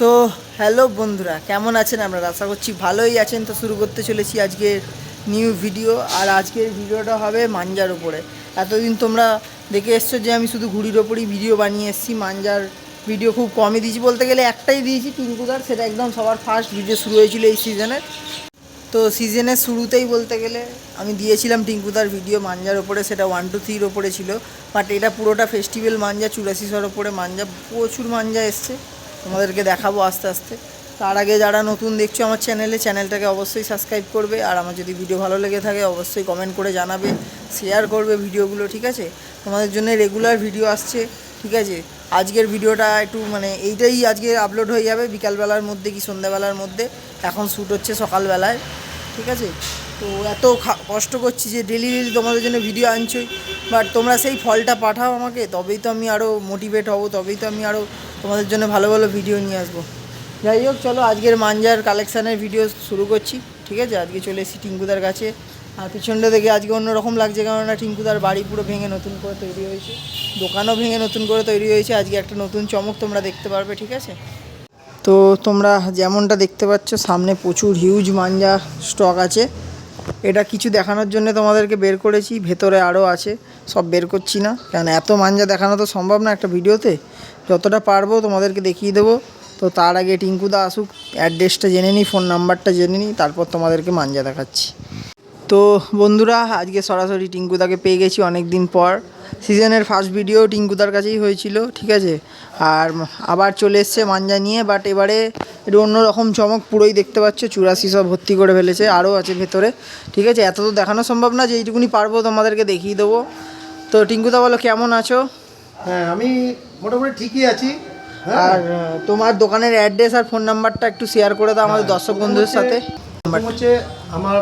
তো হ্যালো বন্ধুরা, কেমন আছেন আপনারা? আশা করছি ভালোই আছেন। তো শুরু করতে চলেছি আজকের নিউ ভিডিও আর আজকের ভিডিওটা হবে মাঞ্জার উপরে। এতদিন তোমরা দেখে এসছো যে আমি শুধু ঘুড়ির ওপরই ভিডিও বানিয়ে এসেছি। মাঞ্জার ভিডিও খুব কমই দিয়েছি বলতে গেলে একটাই দিয়েছি টিঙ্কুদার সেটা একদম সবার ফার্স্ট ভিডিও শুরু হয়েছিল এই সিজনের তো সিজনের শুরুতেই বলতে গেলে আমি দিয়েছিলাম টিঙ্কুদার ভিডিও মাঞ্জার ওপরে সেটা ওয়ান টু থ্রির ওপরে ছিল। বাট এটা পুরোটা ফেস্টিভ্যাল মাঞ্জা চুরাশিশোর ওপরে মাঞ্জা, প্রচুর মাঞ্জা এসছে। তোমাদেরকে দেখাবো আস্তে আস্তে। তার আগে যারা নতুন দেখছ আমার চ্যানেলে চ্যানেলটাকে অবশ্যই সাবস্ক্রাইব করবে। আর আমার যদি ভিডিও ভালো লেগে থাকে, অবশ্যই কমেন্ট করে জানাবে শেয়ার করবে ভিডিওগুলো ঠিক আছে? তোমাদের জন্য রেগুলার ভিডিও আসছে, ঠিক আছে? আজকের ভিডিওটা একটু মানে এইটাই আজকে আপলোড হয়ে যাবে। বিকালবেলার মধ্যে কি সন্ধ্যাবেলার মধ্যে। এখন শ্যুট হচ্ছে সকালবেলায়, ঠিক আছে? তো এত কষ্ট করছি যে ডেলি ডেলি তোমাদের জন্য ভিডিও আনছই। বাট তোমরা সেই ফলটা পাঠাও আমাকে, তবেই তো আমি আরও মোটিভেট হব, তবেই তো আমি আরও তোমাদের জন্য ভালো ভালো ভিডিও নিয়ে আসব। যাই হোক, চলো আজকের মাঞ্জার কালেকশানের ভিডিও শুরু করছি, ঠিক আছে? আজকে চলে এসেছি টিঙ্কুদার কাছে। আর পিছনটা দেখে আজকে অন্যরকম লাগছে, কেননা টিঙ্কুদার বাড়ি পুরো ভেঙে নতুন করে তৈরি হয়েছে। দোকানও ভেঙে নতুন করে তৈরি হয়েছে। আজকে একটা নতুন চমক তোমরা দেখতে পারবে, ঠিক আছে? তো তোমরা যেমনটা দেখতে পাচ্ছ, সামনে প্রচুর হিউজ মাঞ্জা স্টক আছে। এটা কিছু দেখানোর জন্য তোমাদেরকে বের করেছি, ভেতরে আরও আছে, সব বের করছি না। কেন এত মাঞ্জা দেখানো তো সম্ভব না একটা ভিডিওতে। যতটা পারব তোমাদেরকে দেখিয়ে দেবো। তো তার আগে টিঙ্কুদা আসুক, অ্যাড্রেসটা জেনে নিই, ফোন নাম্বারটা জেনে নিই, তারপর তোমাদেরকে মাঞ্জা দেখাচ্ছি। তো বন্ধুরা, আজকে সরাসরি টিঙ্কুদাকে পেয়ে গেছি অনেক দিন পর। সিজনের ফার্স্ট ভিডিও টিঙ্কুদার কাছেই হয়েছিল ঠিক আছে? আর আবার চলে এসছে মাঞ্জা নিয়ে বাট এবারে একটু অন্যরকম চমক পুরোই দেখতে পাচ্ছ চুরাশি সব ভর্তি করে ফেলেছে আরও আছে ভেতরে ঠিক আছে? এত তো দেখানো সম্ভব না যে এইটুকুনি পারব তোমাদেরকে দেখিয়ে দেবো। তো টিঙ্কুদা বলো কেমন আছো? হ্যাঁ আমি মোটামুটি ঠিকই আছি। হ্যাঁ। আর তোমার দোকানের অ্যাড্রেস আর ফোন নাম্বারটা একটু শেয়ার করে দাও আমাদের দর্শক বন্ধুদের সাথে। হচ্ছে আমার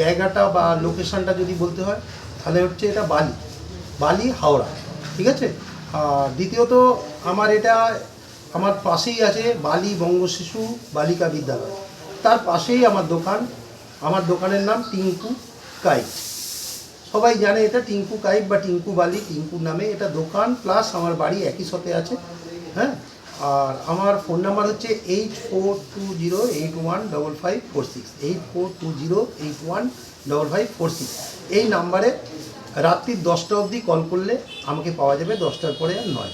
জায়গাটা বা লোকেশনটা যদি বলতে হয় তাহলে হচ্ছে এটা বালি। বালি হাওড়া, ঠিক আছে? আর দ্বিতীয়ত, আমার এটা, আমার পাশেই আছে বালি বঙ্গ শিশু বালিকা বিদ্যালয়। তার পাশেই আমার দোকান, আমার দোকানের নাম টিঙ্কু কাই সবাই জানে এটা টিঙ্কু কাইপ বা টিঙ্কু বালি, টিঙ্কু নামে এটা দোকান, প্লাস আমার বাড়ি একই সাথে আছে হ্যাঁ? আর আমার ফোন নাম্বার হচ্ছে eight four two zero eight one double five four six, eight four two zero eight one double five four six. এই নাম্বারে রাত্রি দশটা অবধি কল করলে আমাকে পাওয়া যাবে দশটার পরে আর নয়।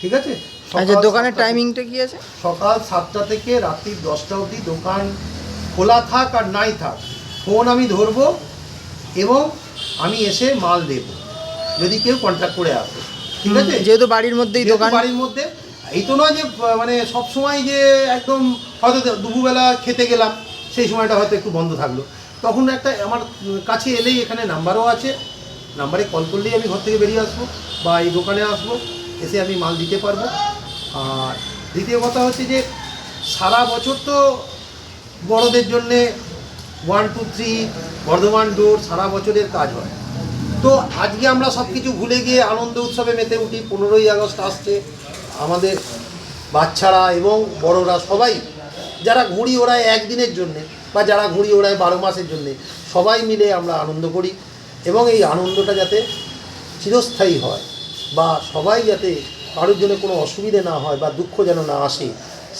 ঠিক আছে? আচ্ছা দোকানের টাইমিংটা কি আছে? সকাল সাতটা থেকে রাত্রি দশটা অবধি দোকান খোলা থাক আর নাই থাক ফোন আমি ধরবো এবং আমি এসে মাল দেব যদি কেউ কন্ট্যাক্ট করে আসে। ঠিক আছে? যেহেতু বাড়ির মধ্যেই দোকান। বাড়ির মধ্যে এই তো নয় যে মানে সব সময় যে একদম হয়তো দুপুরবেলা খেতে গেলাম সেই সময়টা হয়তো একটু বন্ধ থাকল। তখন একটা আমার কাছে এলেই এখানে নাম্বারও আছে নাম্বারে কল করলেই আমি ঘর থেকে বেরিয়ে আসব বা এই দোকানে আসব, এসে আমি মাল দিতে পারব। আর দ্বিতীয় কথা হচ্ছে যে, সারা বছর তো বড়দের জন্যে ওয়ান টু থ্রি বর্ধমান ডোর সারা বছরের কাজ হয়। তো আজকে আমরা সব কিছু ভুলে গিয়ে আনন্দ উৎসবে মেতে উঠি, পনেরোই আগস্ট আসছে। আমাদের বাচ্চারা এবং বড়রা সবাই, যারা ঘুড়ি ওড়ায় একদিনের জন্যে বা যারা ঘুড়ি ওড়ায় বারো মাসের জন্যে, সবাই মিলে আমরা আনন্দ করি। এবং এই আনন্দটা যাতে চিরস্থায়ী হয় বা সবাই যাতে কারোর জন্য কোনো অসুবিধে না হয় বা দুঃখ যেন না আসে,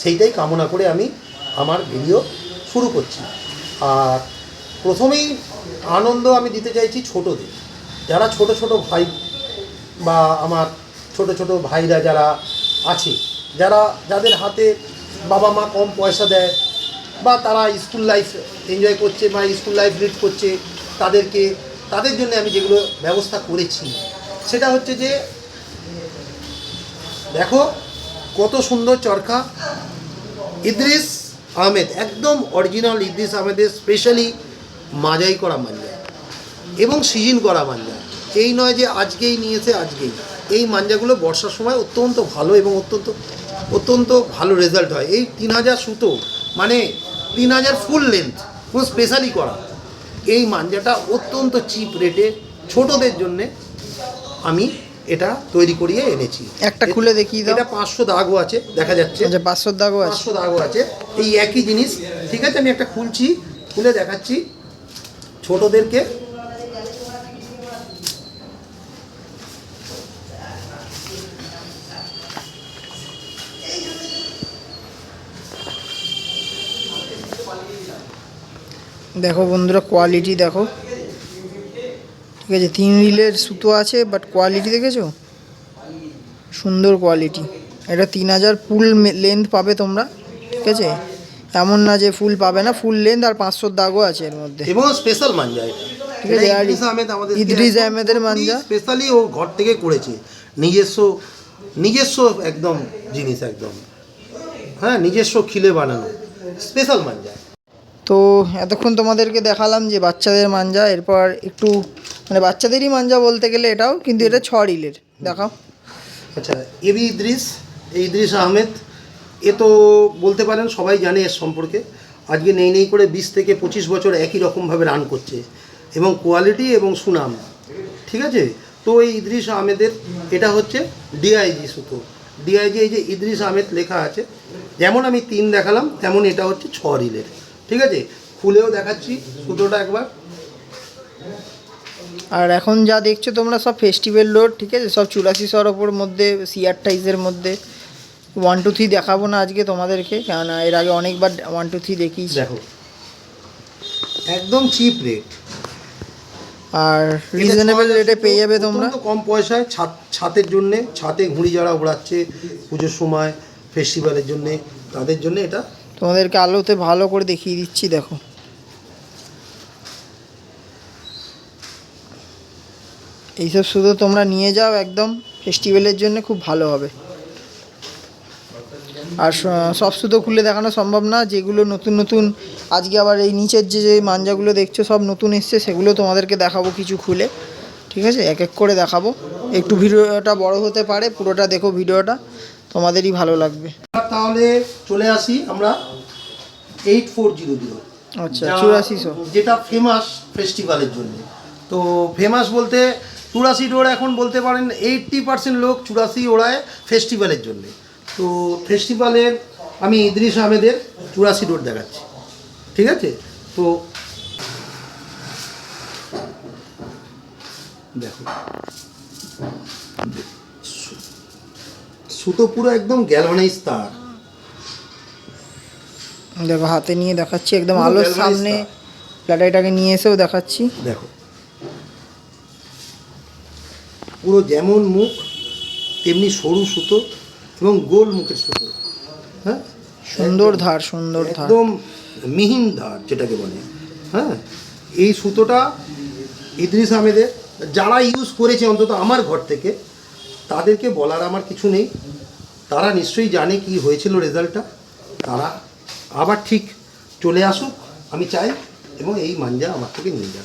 সেইটাই কামনা করে আমি আমার ভিডিও শুরু করছি। আর প্রথমেই আনন্দ আমি দিতে চাইছি ছোটদের। যারা ছোট ছোট ভাই বা আমার ছোট ছোট ভাইরা যারা আছে, যারা যাদের হাতে বাবা মা কম পয়সা দেয় বা তারা স্কুল লাইফ এনজয় করছে বা স্কুল লাইফ লিড করছে, তাদেরকে তাদের জন্য আমি যেগুলো ব্যবস্থা করেছি, সেটা হচ্ছে যে, দেখো কত সুন্দর চরকা ইদ্রিস আহমেদ, একদম অরিজিনাল ইদ্রিস আহমেদের স্পেশালি মাজাই করা মাঞ্জা এবং সিজন করা মাঞ্জা। এই নয় যে আজকেই নিয়েছে, আজকেই। এই মাঞ্জাগুলো বর্ষার সময় অত্যন্ত ভালো এবং অত্যন্ত অত্যন্ত ভালো রেজাল্ট হয়। এই তিন হাজার সুতো মানে তিন হাজার ফুল লেন্থ পুরো স্পেশালি করা। এই মাঞ্জাটা অত্যন্ত চিপ রেটে ছোটদের জন্যে আমি এটা তৈরি করিয়ে এনেছি। একটা খুলে দেখি এটা পাঁচশো দাগও আছে দেখা যাচ্ছে। আচ্ছা পাঁচশো দাগও আছে। পাঁচশো দাগও আছে। এই একই জিনিস ঠিক আছে আমি একটা খুলছি খুলে দেখাচ্ছি। ছোটদেরকে দেখো বন্ধুরা কোয়ালিটি দেখো। ঠিক আছে তিন রিলের সুতো আছে বাট কোয়ালিটি দেখেছ? সুন্দর কোয়ালিটি এটা তিন হাজার ফুল লেন্থ পাবে তোমরা ঠিক আছে? এমন না যে ফুল পাবে না ফুল লেন্থ আর পাঁচশোর দাগও আছে এর মধ্যে। এবং স্পেশাল মাঞ্জা এটা। ঠিক আছে, আর ইদ্রিস আহমেদ ইদ্রিস আহমেদের মাঞ্জা। স্পেশালি ও ঘর থেকে করেছে। নিজস্ব নিজস্ব একদম জিনিস একদম। হ্যাঁ নিজস্ব খিলে বানানো। স্পেশাল মাঞ্জা তো এতক্ষণ তোমাদেরকে দেখালাম যে বাচ্চাদের মাঞ্জা, এরপর একটু মানে বাচ্চাদেরই মাঞ্জা বলতে গেলে এটাও, কিন্তু এটা ছ রিলের। দেখাও। আচ্ছা এবি ইদ্রিস, এই ইদ্রিস আহমেদ, এ তো বলতে পারেন সবাই জানে এর সম্পর্কে। আজকে নেই নেই করে বিশ থেকে পঁচিশ বছর একই রকমভাবে রান করছে, এবং কোয়ালিটি এবং সুনাম, ঠিক আছে? তো এই ইদ্রিস আহমেদের, এটা হচ্ছে ডিআইজি সুতো ডিআইজি এই যে ইদ্রিস আহমেদ লেখা আছে, যেমন আমি তিন দেখালাম, তেমন এটা হচ্ছে ছ রিলের। ঠিক আছে? খুলেও দেখাচ্ছি সুতোটা একবার। আর এখন যা দেখছ তোমরা সব ফেস্টিভ্যাল রোড ঠিক আছে? সব চুরাশি ওপর মধ্যে সিআর টাইজের মধ্যে। ওয়ান টু থ্রি দেখাবো না আজকে তোমাদেরকে কেননা এর আগে অনেকবার ওয়ান টু থ্রি দেখিয়েছি। দেখো। একদম চিপ রেট আর রিজনেবল রেটে পেয়ে যাবে তোমরা। কম পয়সায় ছাদ ছাতের জন্যে ছাতে ঘুড়ি যারা ওড়াচ্ছে পুজোর সময় ফেস্টিভ্যালের জন্যে তাদের জন্য এটা তোমাদেরকে আলোতে ভালো করে দেখিয়ে দিচ্ছি, দেখো। এইসব শুধু তোমরা নিয়ে যাও, একদম ফেস্টিভ্যালের জন্য খুব ভালো হবে। আর সব সুতো খুলে দেখানো সম্ভব না, যেগুলো নতুন নতুন, আজকে আবার এই নিচের যে যে মাঞ্জাগুলো দেখছ, সব নতুন এসছে, সেগুলো তোমাদেরকে দেখাবো কিছু খুলে। ঠিক আছে? এক এক করে দেখাবো। একটু ভিডিওটা বড় হতে পারে, পুরোটা দেখো ভিডিওটা, তোমাদেরই ভালো লাগবে। তাহলে চলে আসি আমরা এইট ফোর জিরো জিরো আচ্ছা চুরাশিশো যেটা ফেমাস ফেস্টিভ্যালের জন্য। তো ফেমাস বলতে চুরাশি ডোর এখন বলতে পারেন এইটটি পার্সেন্ট লোক চুরাশি ওড়ায় ফেস্টিভ্যালের জন্য। তো ফেস্টিভ্যালের আমি ইদ্রিস আহমেদের চুরাশি ডোর দেখাচ্ছি। ঠিক আছে? তো দেখো। সুতো পুরো একদম গ্যালভানাইজ তার। দেখো হাতে নিয়ে দেখাচ্ছি একদম আলোর সামনে। প্লাটাইটাকে নিয়ে এসেও দেখাচ্ছি। দেখো। পুরো যেমন মুখ তেমনি সরু সুতো এবং গোল মুখের সুতো। হ্যাঁ? সুন্দর ধার সুন্দর ধার। একদম মিহিন ধার যেটাকে বলে। হ্যাঁ? এই সুতোটা ইদ্রিস আহমেদের যারা ইউজ করেছে অন্তত আমার ঘর থেকে তাদেরকে বলার আমার কিছু নেই। তারা নিশ্চয়ই জানে কি হয়েছিল রেজাল্টটা তারা আবার ঠিক চলে আসুক আমি চাই এবং এই মাঞ্জা আমার থেকে নিয়ে যাক।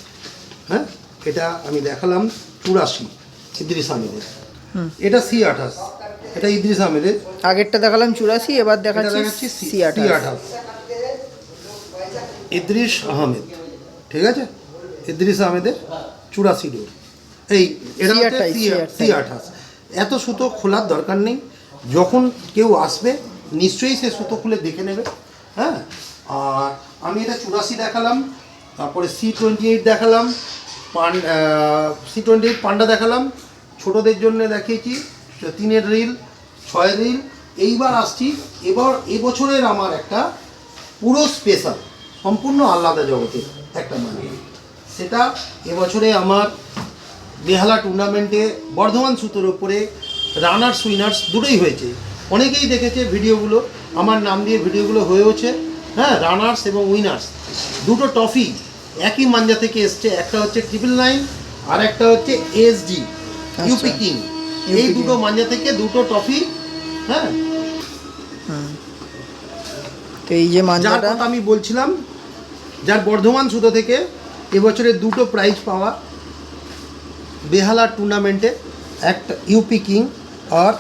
হ্যাঁ? এটা আমি দেখালাম চুরাশি ইদ্রিস আহমেদের। হুম। এটা সি আঠাশ। এটা ইদ্রিস আহমেদের। আগেরটা দেখালাম চুরাশি এবার দেখাচ্ছি সি আঠাশ। ইদ্রিস আহমেদ। ঠিক আছে? ইদ্রিস আহমেদের চুরাশি ডোর। এই এটা হচ্ছে C28, সি C28 সি আঠাশ। এত সুতো খোলার দরকার নেই। যখন কেউ আসবে নিশ্চয়ই সে সুতো খুলে দেখে নেবে। হ্যাঁ? আর আমি এটা চুরাশি দেখালাম, তারপরে সি টোয়েন্টি এইট দেখালাম, পান সি টোয়েন্টি এইট পান্ডা দেখালাম, ছোটোদের জন্য দেখিয়েছি তিনের রিল ছয়ের রিল এইবার আসছি, এবার এবছরের আমার একটা পুরো স্পেশাল সম্পূর্ণ আলাদা জগতের একটা মানে। সেটা এবছরে আমার বেহালা টুর্নামেন্টে বর্ধমান সুতোর ওপরে রানার্স উইনার্স দুটোই হয়েছে। অনেকেই দেখেছে ভিডিওগুলো আমার নাম দিয়ে ভিডিওগুলো হয়েওছে হ্যাঁ রানার্স এবং উইনার্স দুটো ট্রফি একই মাঞ্জা থেকে এসছে একটা হচ্ছে ট্রিপল নাইন আর একটা হচ্ছে এসডি ইউপি কিং এই দুটো মাঞ্জা থেকে দুটো ট্রফি হ্যাঁ। তো এই যে যার মাঞ্জাটা কথা আমি বলছিলাম যার বর্ধমান সুতো থেকে এবছরে দুটো প্রাইজ পাওয়া বেহালা টুর্নামেন্টে একটা ইউপি কিং আর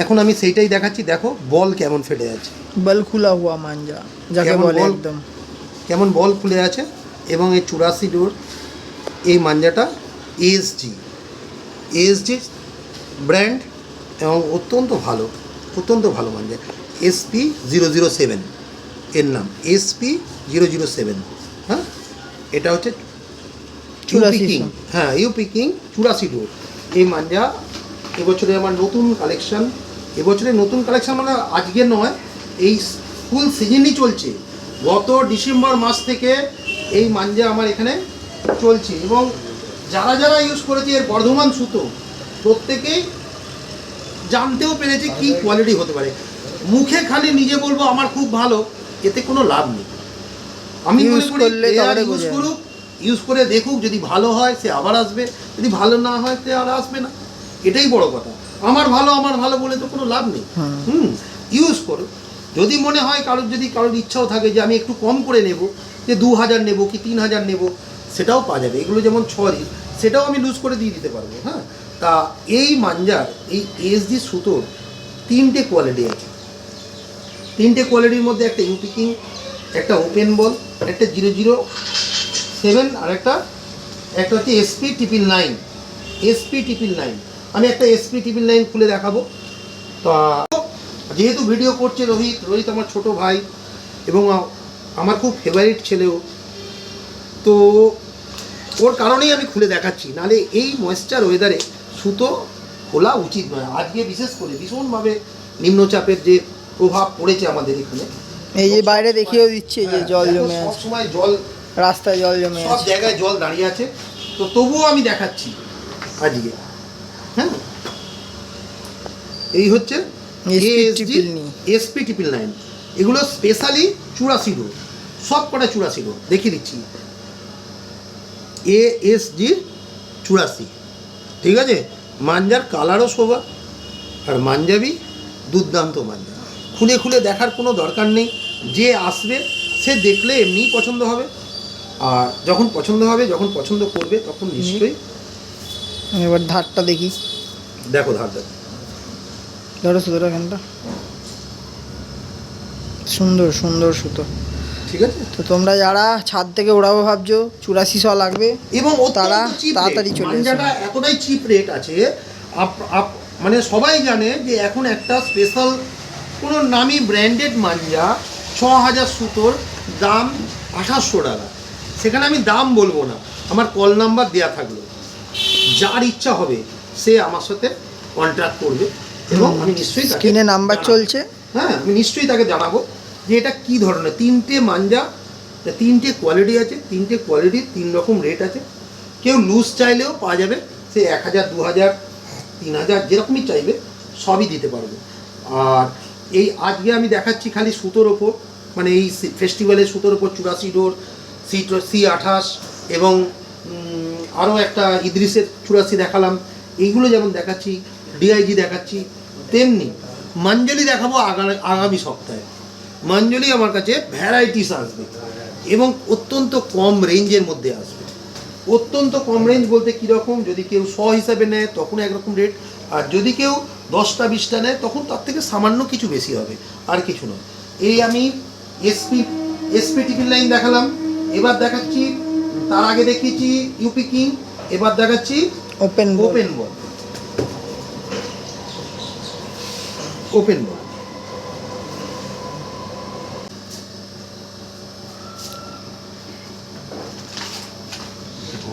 এখন আমি সেইটাই দেখাচ্ছি দেখো বল কেমন ফেটে আছে। বল খুলা হুয়া মাঞ্জা যাকে বলে একদম। কেমন বল খুলে আছে এবং এই চুরাশি ডোর এই মাঞ্জাটা এসজি এসজি ব্র্যান্ড এবং অত্যন্ত ভালো অত্যন্ত ভালো মাঞ্জা। এসপি জিরো জিরো সেভেন এর নাম। এসপি জিরো জিরো সেভেন হ্যাঁ? এটা হচ্ছে ইউপি কিং হ্যাঁ ইউপি কিং চুরাশি ডোর। এই মাঞ্জা এবছরে আমার নতুন কালেকশন এবছরে নতুন কালেকশন মানে আজকে নয় এই ফুল সিজনই চলছে। গত ডিসেম্বর মাস থেকে এই মাঞ্জা আমার এখানে চলছে এবং যারা যারা ইউজ করেছে এর বর্ধমান সুতো প্রত্যেকেই জানতেও পেরেছে কি কোয়ালিটি হতে পারে। মুখে খালি নিজে বলব আমার খুব ভালো এতে কোনো লাভ নেই। আমি করি করলে ইউজ করুক ইউজ করে দেখুক যদি ভালো হয় সে আবার আসবে যদি ভালো না হয় সে আর আসবে না। এটাই বড় কথা। আমার ভালো আমার ভালো বলে তো কোনো লাভ নেই। হুম। হুম ইউজ করো। যদি মনে হয় কারোর যদি কারোর ইচ্ছাও থাকে যে আমি একটু কম করে নেব যে দু হাজার নেব কি তিন হাজার নেব সেটাও পাওয়া যাবে। এগুলো যেমন ছড়ি সেটাও আমি লুজ করে দিয়ে দিতে পারব হ্যাঁ। তা এই মাঞ্জার এই এসডি সুতোর তিনটে কোয়ালিটি আছে। তিনটে কোয়ালিটির মধ্যে একটা ইউপি কিং একটা ওপেন বল একটা জিরো জিরো সেভেন আর একটা একটা হচ্ছে SP triple nine SP triple nine আমি একটা এসপি টিপিল লাইন খুলে দেখাবো। তা যেহেতু ভিডিও করছে রোহিত রোহিত আমার ছোট ভাই এবং আমার খুব ফেভারিট ছেলেও। তো ওর কারণেই আমি খুলে দেখাচ্ছি। নাহলে এই ময়েশ্চার ওয়েদারে সুতো খোলা উচিত নয়। আজকে বিশেষ করে ভীষণভাবে নিম্নচাপের যে প্রভাব পড়েছে আমাদের এখানে। এই যে বাইরে দেখিয়েও দিচ্ছে যে হ্যাঁ, জল জমে সবসময় জল রাস্তায় জল জমে সব জায়গায় জল দাঁড়িয়ে আছে। তো তবুও আমি দেখাচ্ছি আজকে। হ্যাঁ। এই হচ্ছে। এসপি ট্রিপল নাইন এগুলো স্পেশালি চুরাশি রো সব কটা চুরাশি রো দেখিয়ে দিচ্ছি। এ এস জি চুরাশি। ঠিক আছে? মাঞ্জার কালারও শোভা আর মাঞ্জাবি দুর্দান্ত মাঞ্জা। খুলে খুলে দেখার কোনো দরকার নেই। যে আসবে সে দেখলে এমনিই পছন্দ হবে। আর যখন পছন্দ হবে যখন পছন্দ করবে তখন নিশ্চয়ই এবার ধারটা দেখি। দেখো ধার দেখো ধরো সুতোটা এখানটা। সুন্দর সুন্দর সুতো। ঠিক আছে? তো তোমরা যারা ছাদ থেকে ওড়াবো ভাবছ চুরাশি শ লাগবে। এবং তারা তাড়াতাড়ি চলে মাঞ্জাটা এতটাই চিপ রেট আছে আপ- আপ- মানে সবাই জানে যে এখন একটা স্পেশাল কোনো নামি ব্র্যান্ডেড মাঞ্জা ছ হাজার সুতোর দাম আঠাশশো টাকা। সেখানে আমি দাম বলব না। আমার কল নাম্বার দেওয়া থাকল। যার ইচ্ছা হবে সে আমার সাথে কন্ট্যাক্ট করবে এবং আমি নিশ্চয়ই স্ক্রিনে নাম্বার চলছে। হ্যাঁ আমি নিশ্চয়ই তাকে জানাব যে এটা কী ধরনের তিনটে মাঞ্জা তিনটে কোয়ালিটি আছে তিনটে কোয়ালিটির তিন রকম রেট আছে। কেউ লুজ চাইলেও পাওয়া যাবে সে এক হাজার দু হাজার তিন হাজার যেরকমই চাইবে সবই দিতে পারবে। আর এই আজকে আমি দেখাচ্ছি খালি সুতোর ওপর মানে এই ফেস্টিভ্যালের সুতোর ওপর চুরাশি ডোর সি সি আঠাশ এবং আরও একটা ইদ্রিসের চুরাশি দেখালাম। এইগুলো যেমন দেখাচ্ছি ডিআইজি দেখাচ্ছি, তেমনি মাঞ্জলি দেখাবো আগামী আগামী সপ্তাহে। মাঞ্জলি আমার কাছে ভ্যারাইটিস আসবে এবং অত্যন্ত কম রেঞ্জের মধ্যে আসবে। অত্যন্ত কম রেঞ্জ বলতে কীরকম? যদি কেউ শ হিসাবে নেয়, তখন একরকম রেট আর যদি কেউ দশটা, বিশটা নেয়, তখন তার থেকে সামান্য কিছু বেশি হবে। আর কিছু নয়। এই আমি এসপি এসপি টিফিন লাইন দেখালাম। এবার দেখাচ্ছি তার আগে দেখিয়েছি ইউপি কিং এবার দেখাচ্ছি open open ball open ball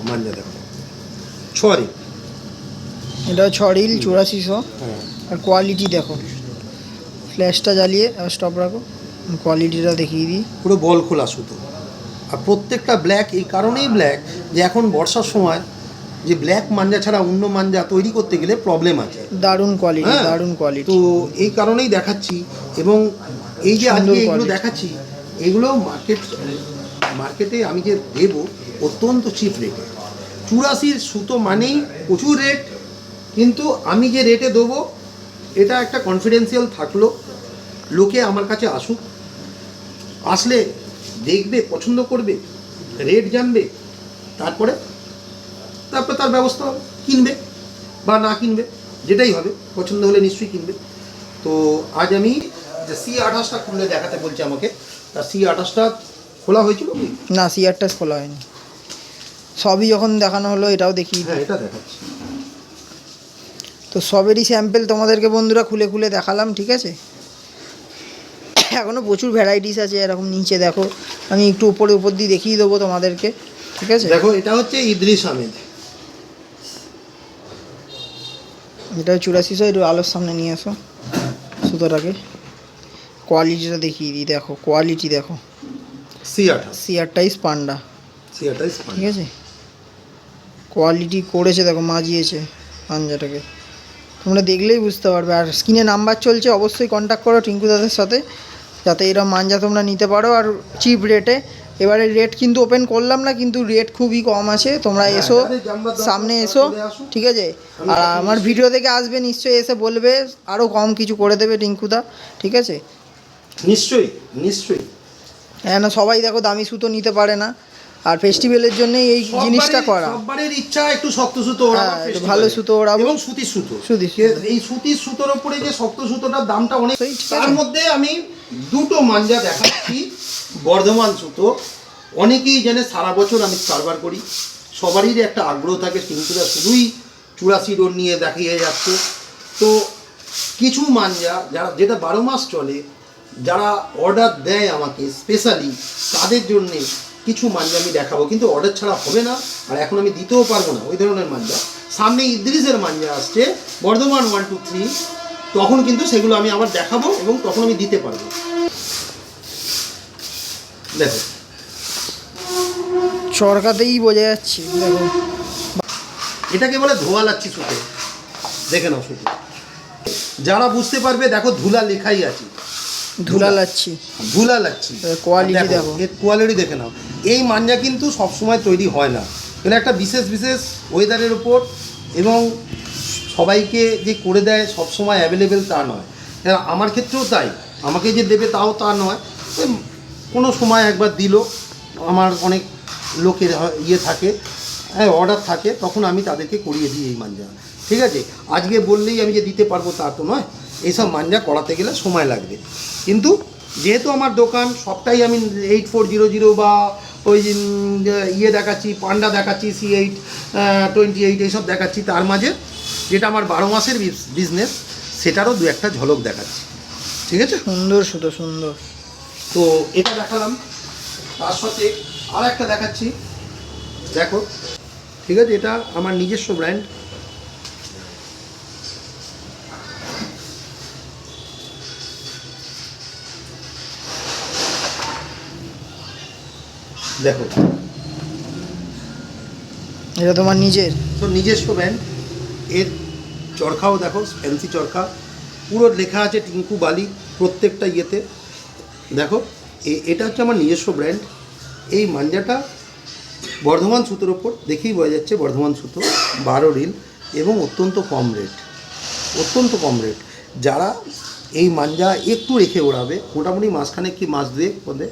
মাঞ্জা দেখো। ছড়ি এটা ছড়িল চুরাশি শ। হ্যাঁ। আর কোয়ালিটি দেখো। ফ্ল্যাশটা জ্বালিয়ে স্টপ রাখো। কোয়ালিটিটা দেখিয়ে দিই। পুরো বল খোলা সুতো আর প্রত্যেকটা ব্ল্যাক এই কারণেই ব্ল্যাক যে এখন বর্ষার সময় যে ব্ল্যাক মাঞ্জা ছাড়া অন্য মাঞ্জা তৈরি করতে গেলে প্রবলেম আছে। দারুণ কোয়ালিটি হ্যাঁ। দারুণ কোয়ালিটি তো এই কারণেই দেখাচ্ছি এবং এই যে আজকে এগুলো দেখাচ্ছি এগুলো মার্কেট মার্কেটে আমি যে দেব অত্যন্ত চিপ রেটে চুরাশির সুতো মানেই প্রচুর রেট কিন্তু আমি যে রেটে দেবো এটা একটা কনফিডেন্সিয়াল থাকল লোকে আমার কাছে আসুক আসলে দেখবে পছন্দ করবে রেট জানবে তারপরে তারপর তার ব্যবস্থা হবে কিনবে বা না কিনবে যেটাই হবে পছন্দ হলে নিশ্চয়ই কিনবে। তো আজ আমি যে সি আঠাশটা খুলে দেখাতে বলছে আমাকে তা সি আঠাশটা খোলা হয়েছিল কি? না সিয়ারটা খোলা হয়নি। সবই যখন দেখানো হলো এটাও দেখি হ্যাঁ এটা দেখাচ্ছি। তো সবেরই স্যাম্পেল তোমাদেরকে বন্ধুরা খুলে খুলে দেখালাম ঠিক আছে? এখনও প্রচুর ভ্যারাইটিস আছে এরকম নিচে দেখো। আমি একটু উপরে উপর দিয়ে দেখিয়ে দেবো তোমাদেরকে ঠিক আছে? দেখো এটা হচ্ছে ইদ্রিস আহমেদ এটা চুরাশি শো একটু আলোর সামনে নিয়ে আসো সুতোটাকে। কোয়ালিটিটা দেখিয়ে দিই দেখো কোয়ালিটি দেখো। সি আঠাশ। পান্ডা। সি ঠিক আছে? কোয়ালিটি করেছে দেখো মাজিয়েছে পাঞ্জাটাকে। তোমরা দেখলেই বুঝতে পারবে আর স্ক্রিনে নাম্বার চলছে অবশ্যই কন্ট্যাক্ট করো টিঙ্কু দাদের সাথে। যাতে এরকম মাঞ্জা তোমরা নিতে পারো আর চিপ রেটে এবারে রেট কিন্তু ওপেন করলাম না কিন্তু রেট খুবই কম আছে। তোমরা হ্যাঁ, এসো সামনে এসো ঠিক আছে? আর আমার ভিডিও থেকে আসবে নিশ্চয়ই এসে বলবে আরও কম কিছু করে দেবে টিঙ্কুদা ঠিক আছে? নিশ্চয়ই নিশ্চয়ই। হ্যাঁ না সবাই দেখো দামি সুতো নিতে পারে না। আর ফেস্টিভ্যালের জন্যই এই জিনিসটা করা। সববারের ইচ্ছা একটু শক্ত সুতো হ্যাঁ, একটু ভালো সুতো ওড়াবো। এবং সুতির সুতো। সুতির এই সুতির সুতোর উপরে যে শক্ত সুতোটার দামটা অনেক তার মধ্যে আমি দুটো মাঞ্জা দেখাচ্ছি। বর্ধমান সুতো। অনেকেই জানে সারা বছর আমি কারবার করি। সবারই একটা আগ্রহ থাকে কিন্তু শুধুই চুরাশি রোড নিয়ে দেখিয়ে যাচ্ছে। তো কিছু মাঞ্জা যারা যেটা বারো মাস চলে যারা অর্ডার দেয় আমাকে স্পেশালি তাদের জন্যে কিছু মাঞ্জা আমি দেখাবো কিন্তু অর্ডার ছাড়া হবে না আর এখন আমি দিতেও পারব না ওই ধরনের মাঞ্জা। সামনে ইদ্রিসের মাঞ্জা আসছে বর্ধমান ওয়ান টু থ্রি তখন কিন্তু সেগুলো আমি আবার দেখাবো এবং তখন আমি দিতে পারব। দেখো। চরকাতেই বোঝা যাচ্ছে দেখো। এটাকে বলে ধোয়া লাচ্ছি সুতো। দেখে নাও সুতো। যারা বুঝতে পারবে দেখো ধুলা লেখাই আছে। ধুলা লাচ্ছি ধুলা লাগছি। এর quality দেখো। এর কোয়ালিটি দেখে নাও। এই মাঞ্জা কিন্তু সবসময় তৈরি হয় না। এটা একটা বিশেষ বিশেষ ওয়েদারের ওপর এবং সবাইকে যে করে দেয় সবসময় অ্যাভেলেবেল তা নয়। আমার ক্ষেত্রেও তাই। আমাকে যে দেবে তাও তা নয়। কোনো সময় একবার দিল আমার অনেক লোকের ইয়ে থাকে হ্যাঁ অর্ডার থাকে তখন আমি তাদেরকে করিয়ে দিই এই মাঞ্জা। ঠিক আছে? আজকে বললেই আমি যে দিতে পারব তা তো নয়। এইসব মাঞ্জা করাতে গেলে সময় লাগবে। কিন্তু যেহেতু আমার দোকান সবটাই আমি এইট ফোর জিরো জিরো বা ওই ইয়ে দেখাচ্ছি পান্ডা দেখাচ্ছি সি এইট টোয়েন্টি এইট এইসব দেখাচ্ছি তার মাঝে যেটা আমার বারো মাসের বিজনেস সেটারও দু একটা ঝলক দেখাচ্ছি। ঠিক আছে? সুন্দর সুতো সুন্দর। তো এটা দেখালাম। তার সাথে আর একটা দেখাচ্ছি। দেখো। ঠিক আছে এটা আমার নিজস্ব ব্র্যান্ড দেখো। এটা তোমার নিজের? তো নিজস্ব ব্র্যান্ড এর চরখাও দেখো ফ্যান্সি চরখা। পুরো লেখা আছে টিঙ্কু বালি প্রত্যেকটা ইয়েতে। দেখো এ- এটা হচ্ছে আমার নিজস্ব ব্র্যান্ড এই মাঞ্জাটা বর্ধমান সুতোর ওপর দেখেই বোঝা যাচ্ছে বর্ধমান সুতো বারো রিল এবং অত্যন্ত কম রেট অত্যন্ত কম রেট যারা এই মাঞ্জা একটু রেখে ওড়াবে মোটামুটি মাঝখানে কি মাস দুয়েক পদে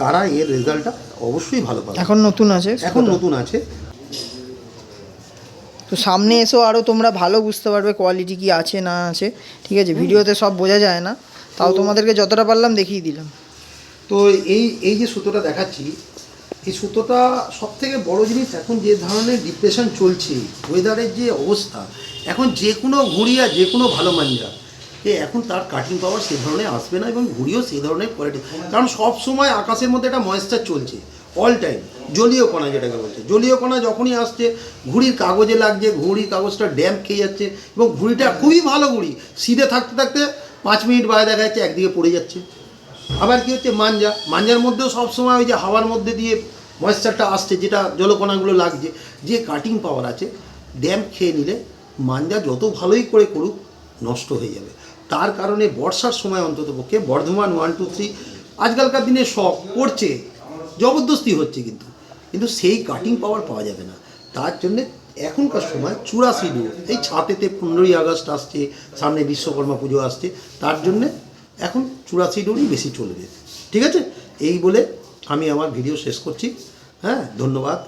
তারা এর রেজাল্টটা অবশ্যই ভালো পাবে। এখন নতুন আছে এখন নতুন আছে। তো সামনে এসেও আরও তোমরা ভালো বুঝতে পারবে কোয়ালিটি কি আছে না আছে। ঠিক আছে ভিডিওতে সব বোঝা যায় না। তাও তোমাদেরকে যতটা পারলাম দেখিয়ে দিলাম। তো এই এই যে সুতোটা দেখাচ্ছি এই সুতোটা সব থেকে বড় জিনিস এখন যে ধরনের ডিপ্রেশন চলছে ওয়েদারের যে অবস্থা এখন যে কোনো ঘুরিয়া যে কোনো ভালো মাঞ্জা এ এখন তার কাটিং পাওয়ার সে ধরনের আসবে না এবং ঘুড়িও সেই ধরনের কোয়ালিটি কারণ সব সময় আকাশের মধ্যে একটা ময়েশ্চার চলছে অল টাইম জলীয় কণা যেটাকে বলছে। জলীয় কণা যখনই আসছে, ঘুড়ির কাগজে লাগছে, ঘুড়ির কাগজটা ড্যাম্প খেয়ে যাচ্ছে এবং ঘুড়িটা খুবই ভালো ঘুড়ি, সিধে থাকতে থাকতে পাঁচ মিনিট বাইরে দেখা যাচ্ছে একদিকে পড়ে যাচ্ছে। আবার কি হচ্ছে? মাঞ্জা। মাঞ্জার মধ্যেও সবসময় ওই যে হাওয়ার মধ্যে দিয়ে ময়েশ্চারটা আসছে, যেটা জলকণাগুলো লাগছে, যে কাটিং পাওয়ার আছে ড্যাম্প খেয়ে নিলে মাঞ্জা যত ভালোই করে করুক, নষ্ট হয়ে যাবে। তার কারণে বর্ষার সময় অন্তত পক্ষে বর্ধমান ওয়ান টু থ্রি আজকালকার দিনে শখ করছে জবরদস্তি হচ্ছে কিন্তু। কিন্তু সেই কাটিং পাওয়ার পাওয়া যাবে না। তার জন্যে এখনকার সময় চুরাশি ডুয়ো এই ছাতেতে পনেরোই আগস্ট আসছে, সামনে বিশ্বকর্মা পুজো আসছে, তার জন্যে এখন চুরাশি ডোরই বেশি চলবে। ঠিক আছে? এই বলে আমি আমার ভিডিও শেষ করছি। হ্যাঁ ধন্যবাদ।